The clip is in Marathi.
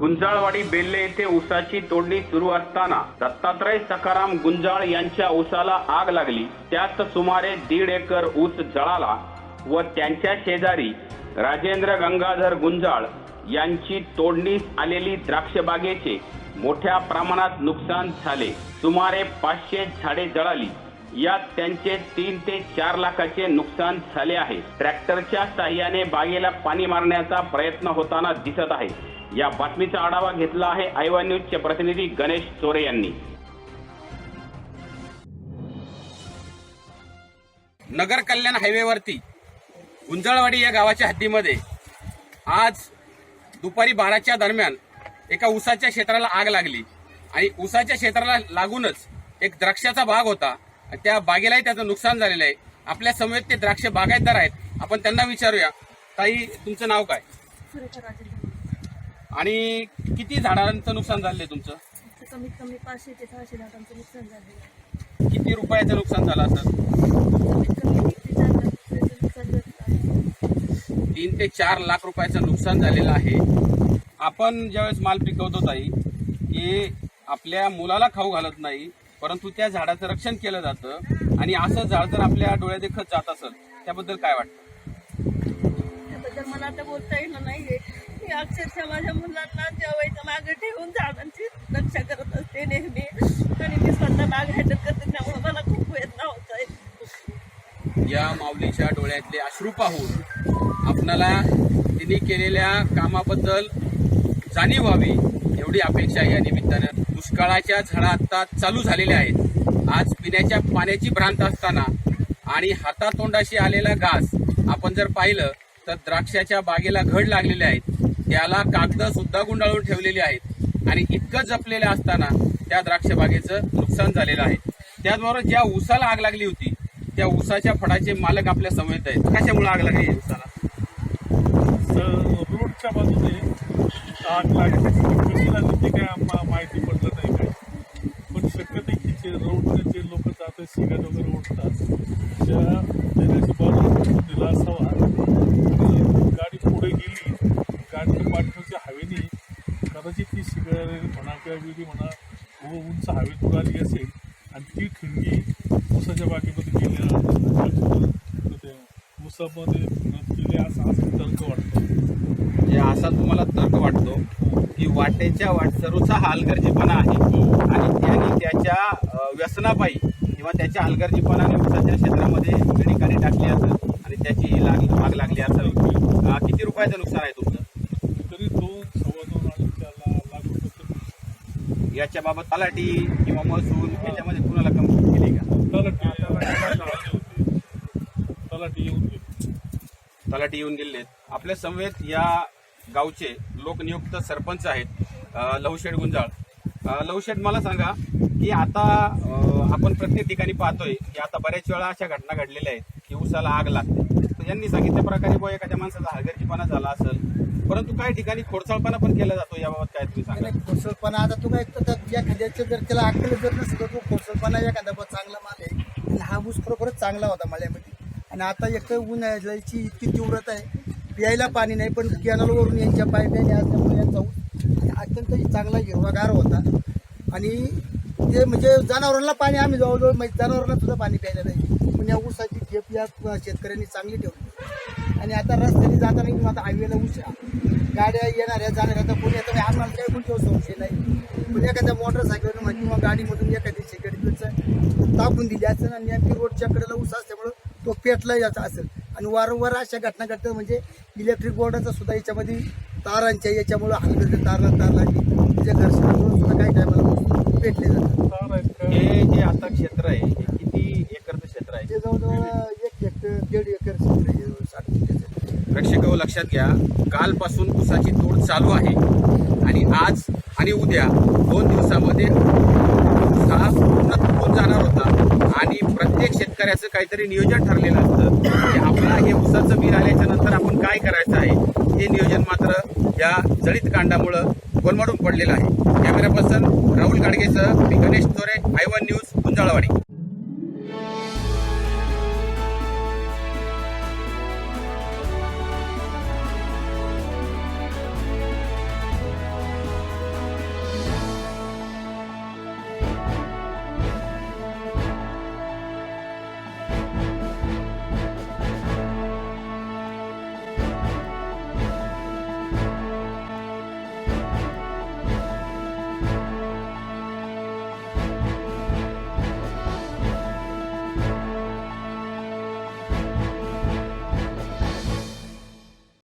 गुंजाळवाडी बेल्ले येथे ऊसाची तोडणी सुरू असताना दत्तात्रय सखाराम गुंजाळ यांच्या ऊसाला आग लागली. त्यात सुमारे दीड एकर ऊस जळाला व त्यांच्या शेजारी राजेंद्र गंगाधर गुंजाळ यांची तोडणीस आलेली द्राक्ष बागेचे मोठ्या प्रमाणात नुकसान झाले. सुमारे पाचशे झाडे जळाली. यात त्यांचे तीन ते चार लाखाचे नुकसान झाले आहे. ट्रॅक्टरच्या साह्याने बागेला पाणी मारण्याचा प्रयत्न होताना दिसत आहे. या बातमीचा आढावा घेतला आहे आयवा न्यूजचे प्रतिनिधी गणेश चोरे यांनी. नगर कल्याण हायवेवरती गुंजळवाडी या गावाच्या हद्दीमध्ये आज दुपारी बाराच्या दरम्यान एका ऊसाच्या क्षेत्राला आग लागली. आणि ऊसाच्या क्षेत्राला लागूनच एक द्राक्षाचा भाग होता. त्या बागेलाही त्याचं नुकसान झालेलं आहे. आपल्या समवेत ते द्राक्ष बागायतदार आहेत. आपण त्यांना विचारूया. ताई तुमचं नाव काय? आणि किती झाडांचं नुकसान झालेलं आहे तुमचं? कमीत कमी पाचशे ते सहाशे झाडांचं नुकसान झालेलं आहे किती रुपयाचं नुकसान झालं असं? तीन ते चार लाख रुपयाचं नुकसान झालेलं आहे. आपण ज्यावेळेस माल पिकवतो ताई की आपल्या मुलाला खाऊ घालत नाही. परंतु त्या झाडाचं रक्षण केलं जातं आणि असं झाड जर आपल्या डोळ्या देखत जात असेल त्याबद्दल काय वाटतं? त्याबद्दल मला आता बोलता येणार नाहीये. मी अक्षरशः माझ्या मुलांना जेवायचं मागे ठेवून झाडांची रक्षा करत असते नेहमी. आणि मी स्वतः बाग हँडल करते त्यामुळे मला खूप वेदना होत आहे. या माऊलीच्या डोळ्यातले अश्रू पाहून आपणाला तिने केलेल्या कामाबद्दल जाणीव व्हावी. एवढी अपेक्षा या निमित्तानं. दुष्काळाच्या झळा आता चालू झालेल्या आहेत. आज पिण्याच्या पाण्याची भ्रांत असताना आणि हातातोंडाशी आलेला घास आपण जर पाहिलं तर द्राक्षाच्या बागेला घड लागलेले आहेत. त्याला कागद सुद्धा गुंडाळून ठेवलेली आहेत. आणि इतकं जपलेलं असताना त्या द्राक्ष बागेचं नुकसान झालेलं आहे. त्याचबरोबर ज्या ऊसाला आग लागली होती त्या ऊसाच्या फळाचे मालक आपल्या समवेत आहेत. कशामुळे आग लागली या ऊसाला? रोडच्या बाजूने आठ लाख कशी तिथे ते काय आम्हाला माहिती पडलं नाही काय. पण शक्यतो की जे रोडचे जे लोक जातात सिगारेट वगैरे ओढतात त्या त्याच्याची बाजू दिला असावा. गाडी पुढे गेली. गाडीच्या पाठीवरच्या हवेने कदाचित ती सिगारेट म्हणा किंवा विधी म्हणा उंच हवेत उडाली असेल आणि ती ठिणगी ऊसाच्या बागेमध्ये गेली मुसामध्ये ऊसामध्ये गेली असं असं तर्क वाटतो. असा तुम्हाला तर्क वाटतो की वाटेच्या वाटसरूचा हा हलगर्जीपणा आहे. आणि त्याने त्याच्या व्यसनापायी किंवा त्याच्या हलगर्जीपणाने ऊसाच्या क्षेत्रामध्ये गणिकाने टाकली असेल आणि त्याची लाग आग लागली असेल किती रुपयाचं नुकसान आहे तुमचं? तरी दोन सव्वा दोन अडीचच्या लाख रुपये तर याच्या बाबत तलाठी किंवा महसूल याच्यामध्ये कुणाला कंप्लेंट केली का? तलाठी तलाठी येऊन गेली. तलाठी येऊन गेले आपल्या समवेत या गावचे लोकनियुक्त सरपंच आहेत अ, लवशेठ गुंजाळ. अ, लवशेठ मला सांगा की आता आपण प्रत्येक ठिकाणी पाहतोय की आता बऱ्याच वेळा अशा घटना घडलेल्या आहेत की उसाला आग लागते. तर यांनी सांगितल्या प्रकारे बो एखाद्या माणसाचा हलगर्जीपणा झाला असेल परंतु काही ठिकाणी खोडसाळपणा पण केला जातो याबाबत काय तुम्ही सांगा खोडसळपणा आता तुम्ही एक तर जर त्याला अक्कल जर नसेल तर तो खोडसळपणा एखादा चांगला माल आहे. आणि हा ऊस खरोखरच चांगला होता माळ्यामध्ये. आणि आता एक तर उन्हाळ्याची इतकी तीव्रता आहे प्यायला पाणी नाही पण कॅनलवरून यांच्या पाईपलाईन असल्यामुळे यांचा ऊस अत्यंत चांगला हिरवागार होता. आणि ते म्हणजे जनावरांना पाणी आम्ही जवळजवळ म्हणजे जनावरांना सुद्धा पाणी प्यायला नाही पण या ऊसाची झेप या शेतकऱ्यांनी चांगली ठेवली. आणि आता रस्त्याने जाताना किंवा आता हायवेला ऊस गाड्या येणाऱ्या जाणाऱ्या आता कोणी आता आम्हाला काही कोणत्या संशय नाही. पण एखाद्या मोटरसायकलनं म्हणजे किंवा गाडीमधून एखादी सिगारेट टाकून दिली असेल आणि नेमकी रोडच्या कडेला ऊस असल्यामुळं तो पेटला याचा असेल. आणि वारंवार अशा घटना घडतात म्हणजे इलेक्ट्रिक बोर्डाचा सुद्धा याच्यामध्ये तारांच्या याच्यामुळं हलगर्ज तारला तार लागली. त्याच्या घर्षणामुळे सुद्धा काही टायमाला पेटले जातात. तार हे जे आता क्षेत्र आहे हे किती एकरचं क्षेत्र आहे? ते जवळजवळ एक हेक्टर दीड एकर क्षेत्र आहे, साठ गुंठ्याचं. प्रेक्षक हो, लक्षात घ्या कालपासून ऊसाची तोड चालू आहे. आणि आज आणि उद्या दोन दिवसामध्ये हा पूर्ण तुटून जाणार होता. काहीतरी नियोजन ठरलेलं असतं. की आपला हे उसाचं बीर आल्याच्यानंतर आपण काय करायचं आहे? हे नियोजन मात्र या जळीत कांडामुळं कोलमडून पडलेलं आहे. कॅमेरा पर्सन राहुल गाडगेसह मी Ganesh Tore I one news Gunjalwadi